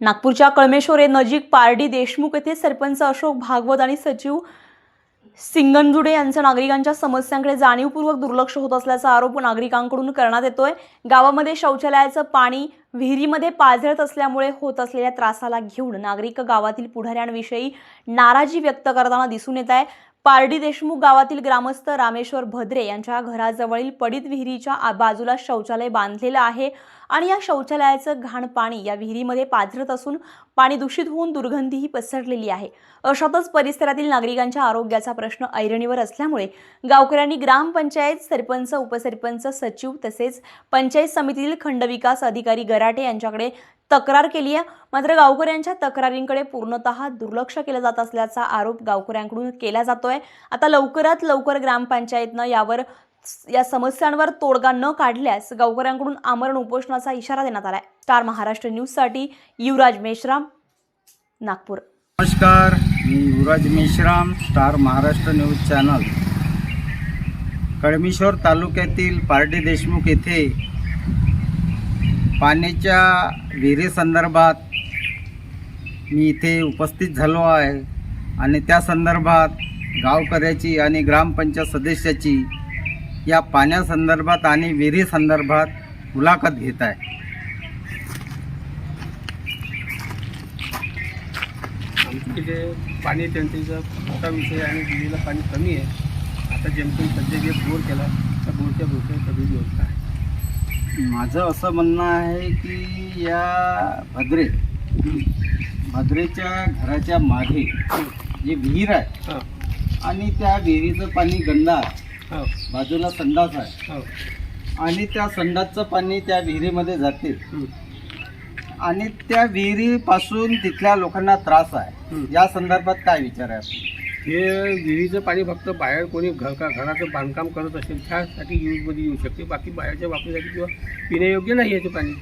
नागपूरच्या कळमेश्वरे नजीक पारडी देशमुख येथे सरपंच अशोक भागवत आणि सचिव सिंगनजुडे यांचं नागरिकांच्या समस्यांकडे जाणीवपूर्वक दुर्लक्ष होत असल्याचा आरोप नागरिकांकडून करण्यात येतोय. गावामध्ये शौचालयाचं पाणी विहिरीमध्ये पाझरत असल्यामुळे होत असलेल्या त्रासाला घेऊन नागरिक गावातील पुढाऱ्यांविषयी नाराजी व्यक्त करताना दिसून येत आहे. पारडी देशमुख गावातील ग्रामस्थ रामेश्वर भद्रे यांच्या घराजवळील पडित विहिरीच्या बाजूला शौचालय बांधलेलं आहे आणि या शौचालयाचं घाण पाणी या विहिरीमध्ये पाझरत असून पाणी दूषित होऊन दुर्गंधीही पसरलेली आहे. अशातच परिसरातील नागरिकांच्या आरोग्याचा प्रश्न ऐरणीवर असल्यामुळे गावकऱ्यांनी ग्रामपंचायत सरपंच उपसरपंच सचिव तसेच पंचायत समितीतील खंडविकास अधिकारी गराटे यांच्याकडे तक्रार केली आहे. मात्र गावकऱ्यांच्या तक्रारींकडे पूर्णतः दुर्लक्ष केलं जात असल्याचा आरोप गावकऱ्यांकडून केला जातोय. आता लवकरात लवकर ग्रामपंचायतनं यावर या समस्यांवर तोडगा न काढल्यास गावकऱ्यांकडून आमरण उपोषणाचा इशारा देण्यात आलाय. स्टार महाराष्ट्र न्यूजसाठी युवराज मेश्राम नागपूर. नमस्कार मी Yuvraj Meshram star Maharashtra news channel. Kalmeshwar तालुक्यातील पारडी देशमुख येथे पाण्याच्या विहिरीसंदर्भात मी इथे उपस्थित झालो आहे. आणि त्या संदर्भात गावकऱ्याची आणि ग्रामपंचायत सदस्याची या पाण्यासंदर्भात आणि विहिरीसंदर्भात मुलाखत घेत आहे. तिथे पाणी टंचाईचा मोठा विषय आणि विहिरीला पाणी कमी आहे. आता जेमतेम सध्या जे बोर केला त्या बोरच्या बोरच्या कमी व्यवस्था आहे. माझं असं म्हणणं आहे की या भद्रे भद्रेच्या घराच्या मागे जे विहीर आहे हो. आणि त्या विहिरीचं पाणी गंदा आहे. हो. बाजूला संडास आहे. हो. आणि त्या संडासचं पाणी त्या विहिरीमध्ये जाते. आणि त्या विहिरीपासून तिथल्या लोकांना त्रास आहे. या संदर्भात काय विचार आहे? आपला? हे विहिरीचं पाणी फक्त बाहेर कोणी घर का घराचं बांधकाम करत असेल त्यासाठी यूजमध्ये येऊ शकते. बाकी बाहेरच्या वापरीसाठी किंवा पिण्यायोग्य नाही आहे ते पाणी.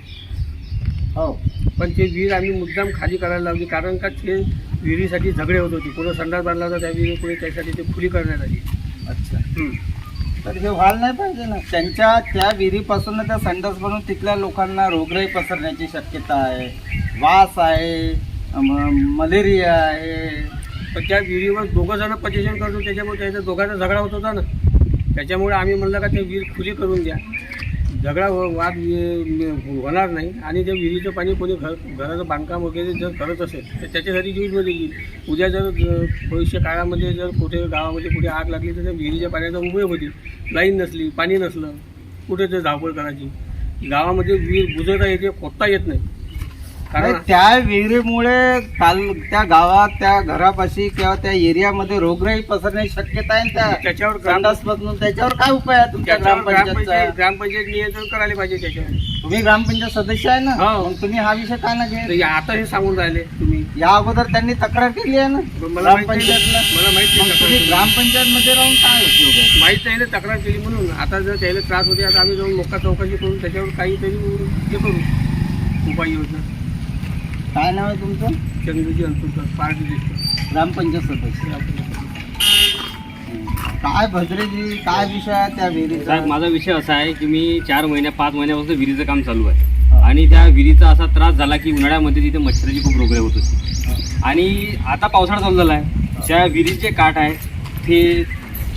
हो. पण ते विहीर आम्ही मुद्दाम खाली करायला लावली कारण का ते विहिरीसाठी झगडे होत होते. कोणी संडास बांधला होता त्या विहिरी कोणी त्यासाठी ते खुली करण्यात आली. अच्छा. तर हे व्हायला नाही पाहिजे ना? त्यांच्या त्या विहिरीपासून त्या संडास बनवून तिथल्या लोकांना रोगराई पसरण्याची शक्यता आहे. वास आहे मलेरिया आहे पण त्या विहिरीवर दोघं जण पजेशन करतो त्याच्यामुळे त्याचा दोघांचा झगडा होत होता ना. त्याच्यामुळे आम्ही म्हणलं का ते विहीर खुली करून द्या. झगडा वाद होणार नाही आणि त्या विहिरीचं पाणी कोणी घर घराचं बांधकाम वगैरे जर करत असेल तर त्याच्यासाठी यूजमध्ये येईल उद्या जर भविष्य काळामध्ये जर कुठे गावामध्ये कुठे आग लागली तर त्या विहिरीच्या पाण्याचा उपयोग होतील लाईन नसली पाणी नसलं कुठे ते धावपळ करायची? गावामध्ये विहीर बुजवता येते खोदता येत नाही. कारण त्या विहिरीमुळे ताल त्या गावात त्या घरापाशी किंवा त्या एरियामध्ये रोगराई पसरण्याची शक्यता आहे ना त्या त्याच्यावर ग्राम- संडास बदलून त्याच्यावर काय उपाय आहे तुमच्या त्याच्यावर ग्रामपंचायतचा? ग्रामपंचायत ग्रामपंचायत नियंत्रण करायला पाहिजे त्याच्यावर. तुम्ही ग्रामपंचायत सदस्य आहे ना? हो. मग तुम्ही हा विषय का ना तर घे आता हे सांगून राहिले तुम्ही. या अगोदर त्यांनी तक्रार केली आहे ना? पण मला माहीत नाही. मला मग केली. ग्रामपंचायत मध्ये राहून काय उपयोग आहे? माहीत नाही ना तक्रार केली म्हणून. आता जर त्याला त्रास होते आता आम्ही जाऊन मोका चौकशी करून त्याच्यावर काहीतरी हे करू उपाययोजना. काय नाव आहे तुमचं? चंद्रजी अंतुकर पार्टी दिसतो. ग्रामपंचायत सदस्य. काय भद्रेजी काय विषय आहे त्या विहिरीचा? साहेब माझा विषय असा आहे की मी चार महिन्या पाच महिन्यापासून विहिरीचं काम चालू आहे. आणि त्या विहिरीचा असा त्रास झाला की उन्हाळ्यामध्ये तिथे मच्छराची खूप रोगराई होत होती. आणि आता पावसाळा चालू झाला आहे त्या विहिरीचे काठ आहे ते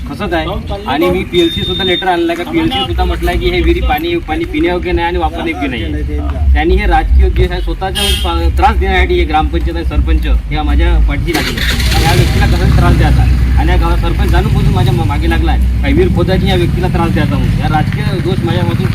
खसत आहे. आणि मी पी एल सी सुद्धा लेटर आणलं आहे का? पी एल सी सुद्धा म्हटलं आहे की हे विहिरी पाणी पाणी पिण्यायोग्य नाही आणि वापरण्यायोग्य नाही. त्यांनी हे राजकीय उद्देश आहे. स्वतःच्या त्रास देण्यासाठी हे ग्रामपंचायत आणि सरपंच. या माझ्या पाठीशी लागले. आणि या व्यक्तीला कसा त्रास द्यायचा? आणि या गावात सरपंच जाणून बोलून माझ्या मागे लागला आहे. काही वीर खोदाची या व्यक्तीला त्रास द्यायचा म्हणून. या राजकीय दोष माझ्यामधून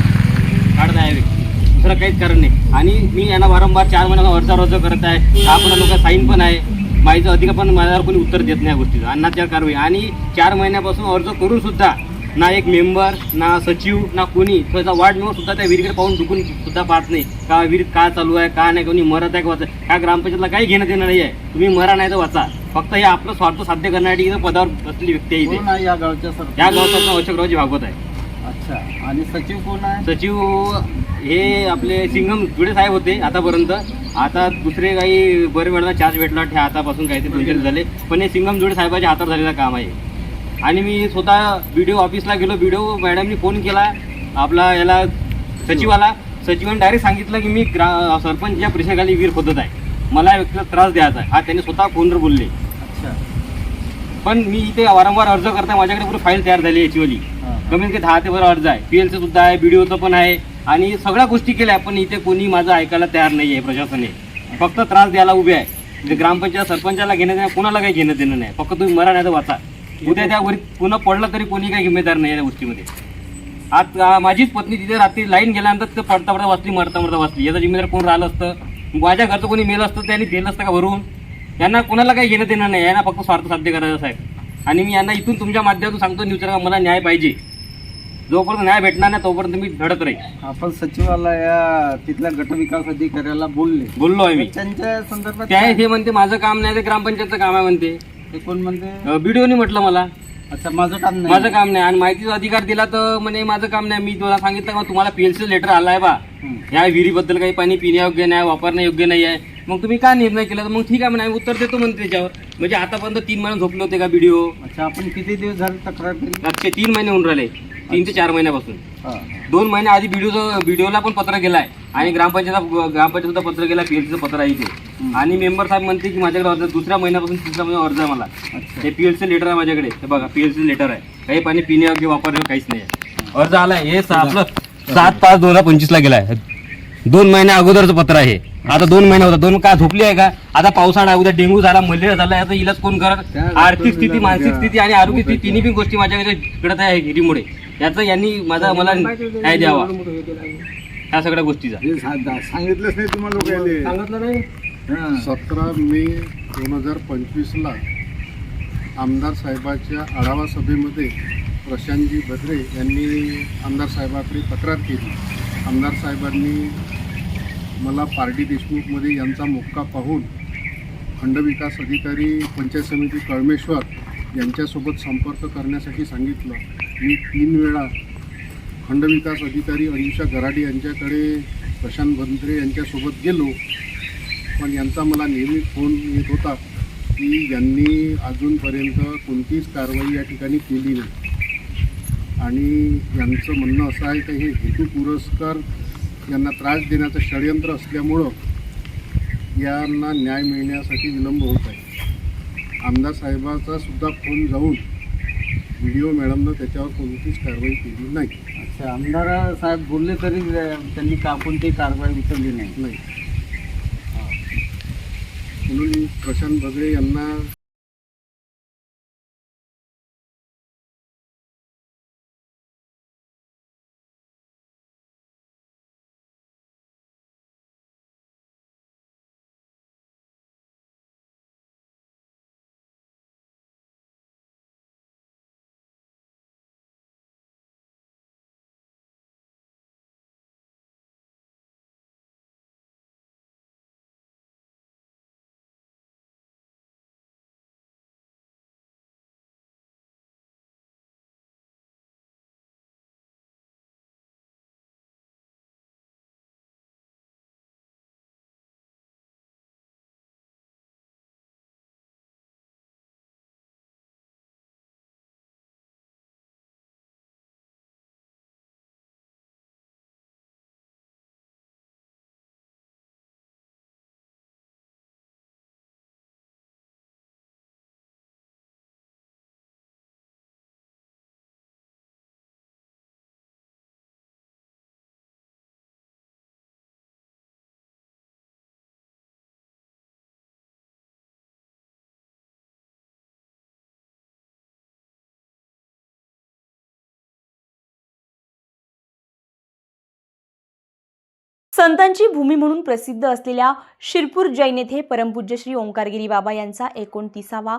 काढत आहे व्यक्ती. दुसरं काहीच कारण नाही. आणि मी यांना वारंवार चार महिन्याला अर्ज अर्ज करत आहे. आपण लोक साईन पण आहे. माझं अधिकार पण माझ्यावर कोणी उत्तर देत नाही गोष्टीचं. अन्नाच्या कारवाई. आणि चार महिन्यापासून अर्ज करून सुद्धा ना एक मेंबर ना सचिव ना कोणी त्याचा वार्ड मेंबर सुद्धा त्या विहिरीकडे पाहून दुखून सुद्धा पाहत नाही. का विहिरीत का चालू आहे का नाही कोणी मरत आहे का वाचा? का ग्रामपंचायतला काही घेण्यात येणार नाही आहे तुम्ही मरा नाही तर वाचा. फक्त हे आपलं स्वार्थ साध्य करण्यासाठी पदावर बसलेली व्यक्ती आहे इथे. या गावच्या या गावचा नाव अशोकरावजी भागवत आहे. अच्छा. आणि सचिव कोण आहे? सचिव हे आपले सिंगम जुडे साहेब होते आतापर्यंत. आता दुसरे काही बरे वेळा चार्ज भेटला ठे आतापासून काहीतरी दोन चार झाले. पण हे सिंगम जुडे साहेबाच्या हातात झालेलं काम आहे. आणि मी स्वतः बी डी ऑफिसला गेलो. बी डी ओ मॅडमनी फोन केला. आपला याला सचिवाला. सचिवाने डायरेक्ट सांगितलं की मी ग्रा सरपंचच्या प्रेशरखाली वीर खोदत आहे. मला या व्यक्तीला त्रास द्यायचा आहे. हा त्यांनी स्वतः फोनवर बोलले. अच्छा. पण मी इथे वारंवार अर्ज करता माझ्याकडे पुढे फाईल तयार झाली याचीवाली. कमीत कमी दहा ते बारा अर्ज आहे. पी एलचं सुद्धा आहे बीडीओचं पण आहे. आणि सगळ्या गोष्टी केल्या पण इथे कोणी माझं ऐकायला तयार नाही आहे प्रशासने फक्त त्रास द्यायला उभे आहे. म्हणजे ग्रामपंचायत सरपंचाला घेणं देणं कोणाला काही घेणं देणं नाही. फक्त तुम्ही मरा नाही तर वाचा. उद्या त्यावर पुन्हा पडलं तरी कोणी काही जिम्मेदार नाही या गोष्टीमध्ये. आज माझीच पत्नी तिथे रात्री लाईन गेल्यानंतर ते पडता पडता वाचली मरता मरता वाचली. याचा जिम्मेदार कोण राहिलं असतं? माझ्या घरचं कोणी मेलं असतं त्यांनी दिलं असतं का भरून? यांना कोणाला काही घेणं देणं नाही. यांना फक्त स्वार्थ साध्य करायचं साहेब. आणि मी यांना इथून तुमच्या माध्यमातून सांगतो न्यूजला का मला न्याय पाहिजे. जोपर्यंत न्याय भेटणार नाही तोपर्यंत मी धडक राहील. आपण सचिवालया तिथल्या गट विकास अधिकाऱ्याला बोलले. बोललो आहे मी. त्यांच्या संदर्भात त्या हे म्हणते माझं काम नाही ते ग्रामपंचायतचं काम आहे म्हणते. ते कोण म्हणते? बीडीओनी म्हटलं मला. अच्छा माझं काम नाही. माझं काम नाही. आणि माहितीचा अधिकार दिला तर म्हणे माझं काम नाही. मी तुला सांगितलं का तुम्हाला पीएलसी लेटर आलाय बा. हं. ह्या विहिरीबद्दल काही पाणी पिण्यायोग्य नाही वापरण्यायोग्य नाही आहे. मग तुम्ही का निर्णय केला? तर मग ठीक आहे म्हणे आम्ही उत्तर देतो म्हणते त्याच्यावर. म्हणजे आतापर्यंत तीन महिने झोपले होते का व्हिडिओ अच्छा आपण किती दिवस झाले तक्रार केली? तीन महिने होऊन राहिले. तीन ते चार महिन्यापासून. दोन महिने आधी व्हिडिओचं व्हिडिओला पण पत्र गेलाय. आणि ग्रामपंचायत ग्रामपंचायतचं पत्र गेला पीएलसीचं पत्र आहे इथे. आणि मेंबर साहेब म्हणते की माझ्याकडे अर्ज दुसऱ्या महिन्यापासून तिसऱ्या महिना अर्ज आहे मला. हे पीएलसी लेटर आहे माझ्याकडे. हे बघा पीएलसी लेटर आहे. काही पाणी पिण्यायोग्य वापरण्यायोग्य काहीच नाही आहे. अर्ज आलाय. हे आपलं सात पाच दोन हजार पंचवीस ला गेलाय. दोन महिन्या अगोदरचं पत्र आहे. आता दोन महिने होता दोन का झोपली आहे का? आता पावसाळा उद्या डेंग्यू झाला मलेरिया झाला याचा इलाज कोण करत? आर्थिक स्थिती मानसिक स्थिती आणि आरोग्य स्थिती तिन्ही पण गोष्टी माझ्याकडे घडत आहे हिरीमुळे. याचा यांनी माझा मला न्याय द्यावा. ह्या सगळ्या गोष्टीचा. सांगितलंच नाही तुम्हाला सांगितलं नाही? सतरा मे दोन हजार पंचवीसला आमदार साहेबाच्या आढावा सभेमध्ये प्रशांतजी भद्रे यांनी आमदार साहेबाकडे तक्रार केली. आमदार साहेबांनी मला पार्टी देशमुखमध्ये यांचा मोक्का पाहून खंडविकास अधिकारी पंचायत समिती कळमेश्वर यांच्यासोबत संपर्क करण्यासाठी सांगितलं. मी तीन वेळा खंडविकास अधिकारी अंजुषा गराडे यांच्याकडे प्रशांत भंत्रे यांच्यासोबत गेलो. पण यांचा मला नेहमी फोन येत होता की यांनी अजूनपर्यंत कोणतीच कारवाई या ठिकाणी केली नाही. आणि यांचं म्हणणं असं आहे की हे हेतू पुरस्कार यांना त्रास देण्याचं षडयंत्र असल्यामुळं यांना न्याय मिळण्यासाठी विलंब होत आहे. आमदार साहेबाचा सुद्धा फोन जाऊन व्हिडिओ मॅडमनं त्याच्यावर कोणतीच कारवाई केली नाही. अच्छा आमदार साहेब बोलले तरी त्यांनी का कोणतीही कारवाई उचलली नाही? नाही. म्हणून प्रशांत बगळे यांना संतांची भूमी म्हणून प्रसिद्ध असलेल्या शिरपूर जैन येथे परमपूज्य श्री ओंकारगिरी बाबा यांचा एकोणतीसावा